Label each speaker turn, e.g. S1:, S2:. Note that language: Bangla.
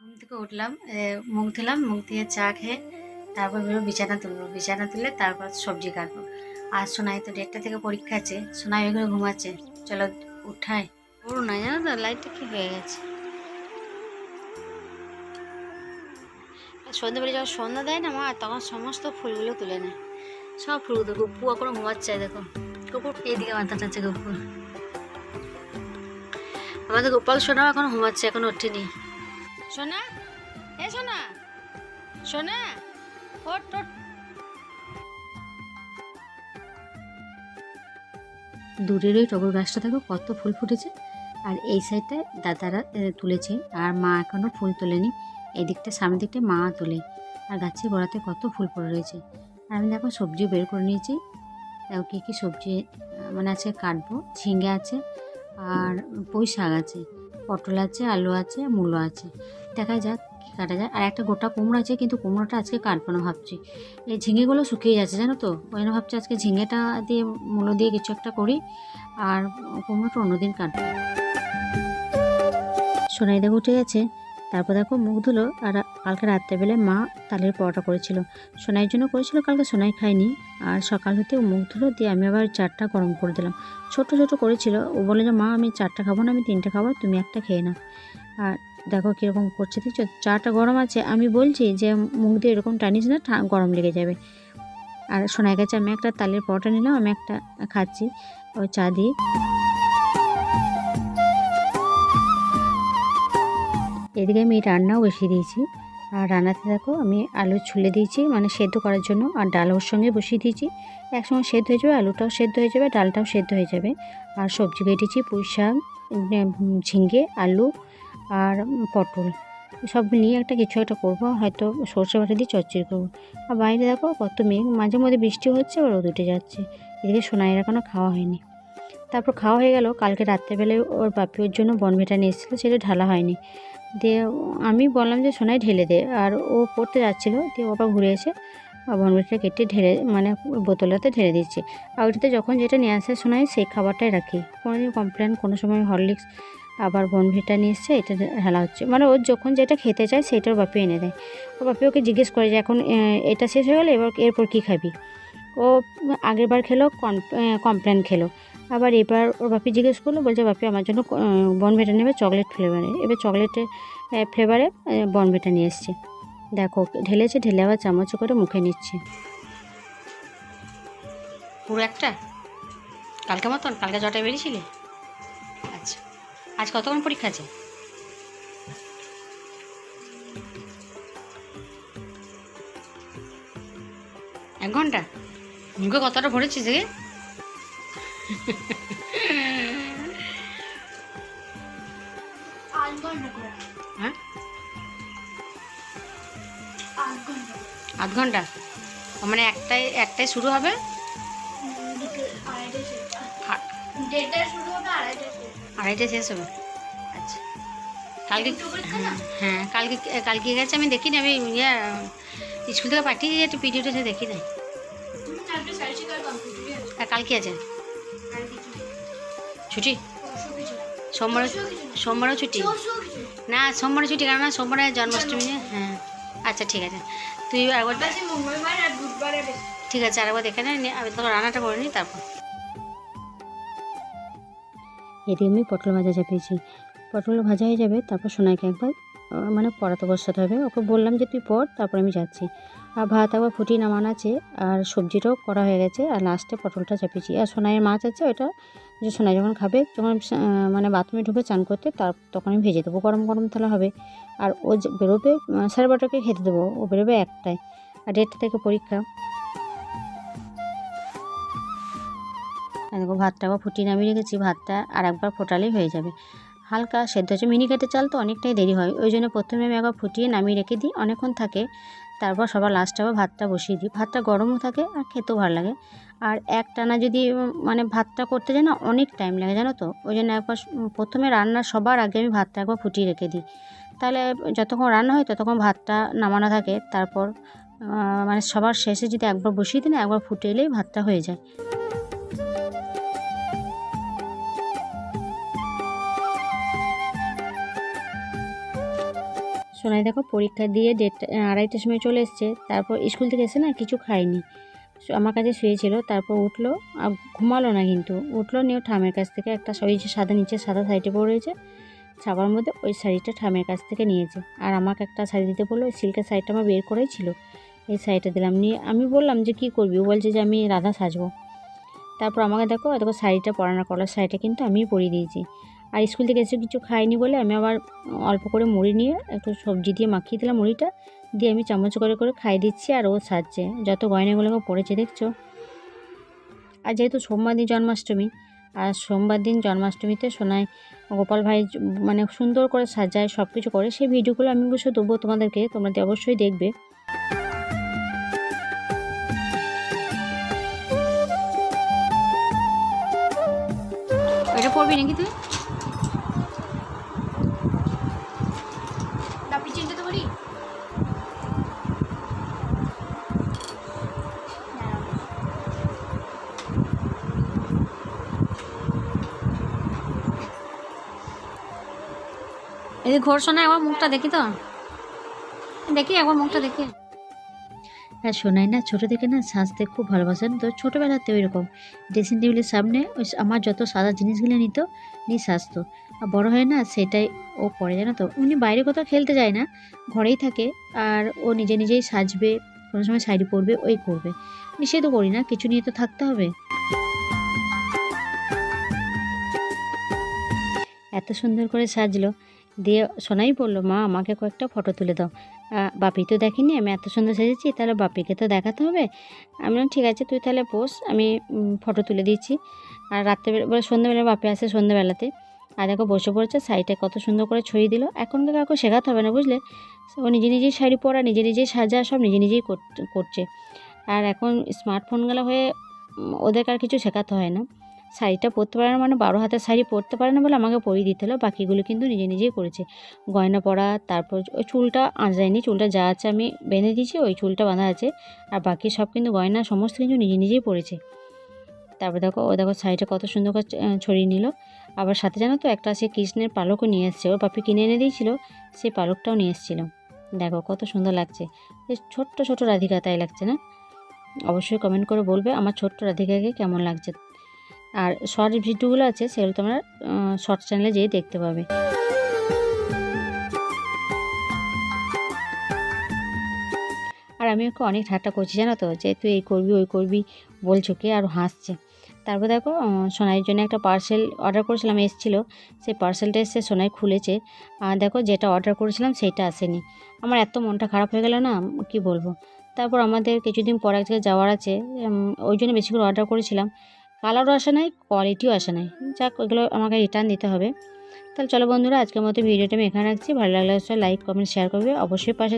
S1: ঘুম থেকে উঠলাম মুখ ধুলাম, মুখ দিয়ে চা খেয়ে তারপর বেরো বিছানা তুলবো। বিছানা তুলে তারপর সবজি কাটবো। আর সোনাই তো দেড়টা থেকে পরীক্ষা আছে, সোনাই ওইখানে ঘুমাচ্ছে। চলো উঠাই। ওর না, জানো তো লাইটটা কি হয়ে গেছে? সন্ধ্যাবেলা যখন সন্ধ্যা দেয় না মা, তখন সমস্ত ফুলগুলো তুলে নেয়। সব ফুল দেখো, পুয়া করে ঘুমাচ্ছে, দেখো। কুকুর, এইদিকে মাথা টাচ্ছে কুকুর। আমাদের গোপাল সোনাও এখন ঘুমাচ্ছে, এখন ওঠেনি। সোনা? এ সোনা? সোনা? ওট ওট দূরের ওই টগর গাছটা দেখো, কত ফুল ফুটেছে। আর এই সাইডটায় দাদারা তুলেছে। আর মা এখনও ফুল তোলেনি। এই দিকটা, সামনের দিকটা মা তোলে। আর গাছের গোড়াতে কত ফুল পড়ে রয়েছে। আর আমি দেখো সবজি বের করে নিয়েছি। দেখো, কী কী সবজি মানে আছে, কাটবো। ঝিঙে আছে। আর পুঁই শাক আছে। পটল আছে, আলু আছে, মূলো আছে। দেখা যাক কী কাটা যায়। আর একটা গোটা কুমড়ো আছে, কিন্তু কুমড়োটা আজকে কাটবো না ভাবছি। এই ঝিঙেগুলো শুকিয়ে যাচ্ছে, জানো তো? ওই জন্য ভাবছি আজকে ঝিঙেটা দিয়ে, মূলো দিয়ে কিছু একটা করি। আর কুমড়োটা অন্যদিন কাটবো। সোনাইদা উঠে গেছে। তারপর দেখো মুখ ধুলো আর কালকে রাত্রেবেলায় মা তালের পরোটা করেছিল। সোনাইয়ের জন্য করেছিল, কালকে সোনাই খায়নি। আর সকাল হতে মুখ ধুলো দিয়ে আমি আবার চারটা গরম করে দিলাম। ছোট ছোট করেছিল, ও বলে যে, মা, আমি চারটা খাব না, আমি তিনটে খাব, তুমি একটা খেয়ে নাও। আর দেখো কীরকম করছে, দেখছ? চাটা গরম আছে, আমি বলছি যে, মুখ দিয়ে এরকম টানিস না গরম লেগে যাবে। আর সোনাই গেছে আমি একটা তালের পরোটা নিলাম, আমি একটা খাচ্ছি, ওই চা দিয়ে। এদিকে আমি রান্নাও বসিয়ে দিয়েছি। আর রান্নাতে দেখো আমি আলু ছুলে দিয়েছি মানে সেদ্ধ করার জন্য। আর ডাল ওর সঙ্গে বসিয়ে দিয়েছি। একসঙ্গে সেদ্ধ হয়ে যাবে, আলুটাও সেদ্ধ হয়ে যাবে, ডালটাও সেদ্ধ হয়ে যাবে। আর সবজি কেটেছি পুঁই শাক ঝিঙ্গে আলু আর পটল। সব নিয়ে একটা কিছু একটা করব, হয়তো সর্ষে বাটা দিয়ে চচ্চড়ি করব। আর বাইরে দেখো কত মেঘ মাঝে মধ্যে বৃষ্টি হচ্ছে, আবার রোদ উঠে যাচ্ছে। এদিকে সোনাইয়ের এখনও খাওয়া হয়নি। তারপর খাওয়া হয়ে গেল, কালকে রাত্রেবেলায় ওর বাপি ওর জন্য বনভেটা নিয়ে এসেছিল, সেটা ঢালা হয়নি। দিয়ে আমি বললাম যে, সোনাই ঢেলে দে। আর ও পড়তে যাচ্ছিল, দিয়ে ওটা ঘুরে এসে বনভেটা কেটে ঢেলে মানে বোতলটাতে ঢেলে দিচ্ছি। আর ওইটাতে যখন যেটা নিয়ে আসে সোনাই, সেই খাবারটাই রাখি। কোনোদিন কমপ্লেন কোনো সময় হরলিক্স আবার বনভিটা নিয়ে এসছে, এটা ঢালা হচ্ছে। মানে ওর যখন যেটা খেতে চায় সেটা ওর বাপি এনে দেয়। ও বাপি ওকে জিজ্ঞেস করে যে, এখন এটা শেষ হয়ে গেলে, এবার এরপর কী খাবি? ও আগের বার খেলো কমপ্লেন খেলো। আবার এবার ওর বাপি জিজ্ঞেস করল, বলছে, বাপি, আমার জন্য বনভিটা নেবে, চকলেট ফ্লেভারে এবার চকলেটের ফ্লেভারে বনভিটা নিয়ে এসছে। দেখো, ঢেলেছে, ঢেলে আবার চামচ করে মুখে নিচ্ছে। পুরো একটা? কালকে মতন? কালকে জটায় বেরিয়েছিলে? আচ্ছা। আজ কতক্ষণ পরীক্ষা আছে? এক ঘণ্টা? মুখে কতটা ভরেছিস রে?
S2: আধ
S1: ঘণ্টা মানে একটাই একটাই শুরু হবে?
S2: আড়াইটায় শেষ হবে।
S1: আচ্ছা। কালকে
S2: না?
S1: হ্যাঁ কালকে কালকে গেছে আমি দেখিনি আমি ইয়ে স্কুল থেকে পাঠিয়ে একটু পিডিওটা দেখি
S2: আছে
S1: কালকে আছে। ছুটি? সোমবার। সোমবারও ছুটি। না, সোমবারে ছুটি কারণ না সোমবারে জন্মাষ্টমী হ্যাঁ। আচ্ছা ঠিক আছে। তুই একবার ঠিক আছে, আরেকবার দেখে নে আমি তোকে রান্নাটা করে নিই, তারপর। এদিকে আমি পটল ভাজা চাপিয়েছি। পটল ভাজা হয়ে যাবে, তারপর সোনাইকে একবার মানে পড়াতে বসাতে হবে। ওকে বললাম যে তুই পড় তারপর আমি যাচ্ছি। ভাত একবার ফুটিয়ে নামানো আছে, আর সবজিটাও করা হয়ে গেছে, আর লাস্টে পটলটা চাপিয়েছি আর সোনাইয়ের মাছ আছে ওটা যে সোনাই যখন খাবে, যখন মানে বাথরুমে ঢুকে চান করতে, তার তখন আমি ভেজে দেবো গরম গরম তাহলে হবে। আর ও বেরোবে সাড়ে বারোটাকে খেতে দেবো, ও বেরোবে একটায়, আর দেড়টা থেকে পরীক্ষা। দেখো, ভাতটা আবার ফুটিয়ে নামিয়ে রেখেছি, ভাতটা আর একবার ফোটালেই হয়ে যাবে। হালকা সেদ্ধ হচ্ছে মিনিকেটে চাল তো অনেকটাই দেরি হয়, ওই জন্য প্রথমে আমি একবার ফুটিয়ে নামিয়ে রেখে দিই, অনেকক্ষণ থাকে। তারপর সবার লাস্টে আবার ভাতটা বসিয়ে দিই। ভাতটা গরমও থাকে আর খেতেও ভালো লাগে। আর একটানা যদি মানে ভাতটা করতে যায় না অনেক টাইম লাগে, জানো তো? ওই জন্য একবার প্রথমে রান্না সবার আগে আমি ভাতটা একবার ফুটিয়ে রেখে দিই। তাহলে যতক্ষণ রান্না হয় ততক্ষণ ভাতটা নামানো থাকে। তারপর মানে সবার শেষে যদি একবার বসিয়ে দিই না, একবার ফুটে এলেই ভাতটা হয়ে যায়। সোনাই দেখো পরীক্ষা দিয়ে দেড়টা আড়াইটার সময় চলে এসছে। তারপর স্কুল থেকে এসে না কিছু খায়নি। আমার কাছে শুয়েছিল, তারপর উঠল, আর ঘুমালো না কিন্তু। উঠল, নিয়ে ঠামের কাছ থেকে একটা ওই যে সাদা, নিচে সাদা শাড়িটা পরে রয়েছে, ছাপার মধ্যে ওই শাড়িটা ঠামের কাছ থেকে নিয়েছে। আর আমাকে একটা শাড়ি দিতে বলল, ওই সিল্কের শাড়িটা আমার বের করেই ছিল। এই শাড়িটা দিলাম, নিয়ে আমি বললাম যে, কী করবি? ও বলছে যে, আমি রাধা সাজবো। তারপর আমাকে দেখো দেখো শাড়িটা পরানোর কলার শাড়িটা কিন্তু আমি পরিয়ে দিয়েছি। আর স্কুল থেকে এসে কিছু খাইনি বলে আমি আবার অল্প করে মুড়ি নিয়ে একটু সবজি দিয়ে মাখিয়ে দিলাম মুড়িটা। দিয়ে আমি চামচ করে করে খাইয়ে দিচ্ছি আর ও সাজছে যত গয়নাগুলোকে পড়েছে, দেখছ? আর যেহেতু সোমবার দিন জন্মাষ্টমী, আর সোমবার দিন জন্মাষ্টমীতে সোনায় গোপাল ভাই মানে সুন্দর করে সাজায় সব কিছু করে, সেই ভিডিওগুলো আমি অবশ্যই দেবো তোমাদেরকে, তোমরা অবশ্যই দেখবে। এটা পড়বি নাকি তুই
S2: ডাবলি চিনতে তো পারি
S1: এই ঘোর শোনা একবার মুখটা দেখি তো। দেখি, একবার মুখটা দেখি। হ্যাঁ শোনাই না, ছোটো থেকে না সাজতে খুব ভালোবাসেন তো ছোটোবেলাতে ওই রকম ড্রেসিং টেবিলের সামনে ওই আমার যত সাদা জিনিসগুলো নিত, নিয়ে সাজতো। আর বড়ো হয় না, সেটাই ও করে জানো তো। উনি বাইরে কোথাও খেলতে যায় না, ঘরেই থাকে। আর ও নিজে নিজেই সাজবে, কোনো সময় শাড়ি পরবে, ওই করবে। নিষেধ করি না, কিছু নিয়ে তো থাকতে হবে। এত সুন্দর করে সাজলো। দিয়ে সোনাই বলল, মা, আমাকে কয়েকটা ফটো তুলে দাও। বাপি তো দেখিনি, আমি এত সুন্দর সেজেছি, তাহলে বাপিকে তো দেখাতে হবে? আমি ঠিক আছে, তুই তাহলে পোস আমি ফটো তুলে দিচ্ছি। আর রাত্রেবেলা সন্ধ্যেবেলা বাপি আসে সন্ধ্যেবেলাতে। আর দেখো, বসে পড়েছে, শাড়িটা কত সুন্দর করে ছড়িয়ে দিল। এখন তো কাউকে শেখাতে হবে না, বুঝলে? ও নিজে নিজেই শাড়ি পরা, নিজে নিজেই সাজা, সব নিজে নিজেই কর- করছে। আর এখন স্মার্টফোনগুলো হয়ে ওদেরকে আর কিছু শেখাতে হয় না। শাড়িটা পরতে পারে না মানে বারো হাতের শাড়ি পরতে পারে না বলে আমাকে পরিয়ে দিতে হলো, বাকিগুলো কিন্তু নিজে নিজেই করেছে। গয়না পরা, তারপর ওই চুলটা আঁচড়ায়নি চুলটা যা আছে আমি বেঁধে দিয়েছি, ওই চুলটা বাঁধা আছে, আর বাকি সব কিন্তু গয়না, সমস্ত কিছু নিজে নিজেই পরেছে। তারপর দেখো, ও দেখো শাড়িটা কত সুন্দর করে ছড়িয়ে নিল। আবার সাথে জানো তো, একটা সে কৃষ্ণের পালকও নিয়ে এসছে, ওর পাপি কিনে এনে দিয়েছিল সেই পালকটাও নিয়ে এসেছিল। দেখো কত সুন্দর লাগছে। ছোট্ট ছোট রাধিকা তাই লাগছে না? অবশ্যই কমেন্ট করে বলবে, আমার ছোট্ট রাধিকাকে কেমন লাগছে? আর শর্ট ভিডিওগুলো আছে, সেগুলো তোমরা শর্ট চ্যানেলে যেয়ে দেখতে পাবে। আর আমি ওকে অনেক ঠাট্টা করছি, জানো তো, যে তুই এই করবি, ওই করবি বলছো কে আর হাসছে। তারপর দেখো সোনাইয়ের জন্য একটা পার্সেল অর্ডার করেছিলাম, এসেছিল। সেই পার্সেলটা এসে সোনাই খুলেছে। আর দেখো, যেটা অর্ডার করেছিলাম সেইটা আসেনি। আমার এত মনটা খারাপ হয়ে গেল না, কি বলব? তারপর আমাদের কিছুদিন পর এক জায়গায় যাওয়ার আছে ওই জন্য বেশি করে অর্ডার করেছিলাম। কালারও আসে নাই কোয়ালিটিও আসে নাই। যাক, ওইগুলো আমাকে রিটার্ন দিতে হবে। তাহলে চলো বন্ধুরা, আজকের মতো ভিডিওটা আমি এখানে রাখছি। ভালো লাগলে লাইক কমেন্ট শেয়ার করবে। অবশ্যই পাশে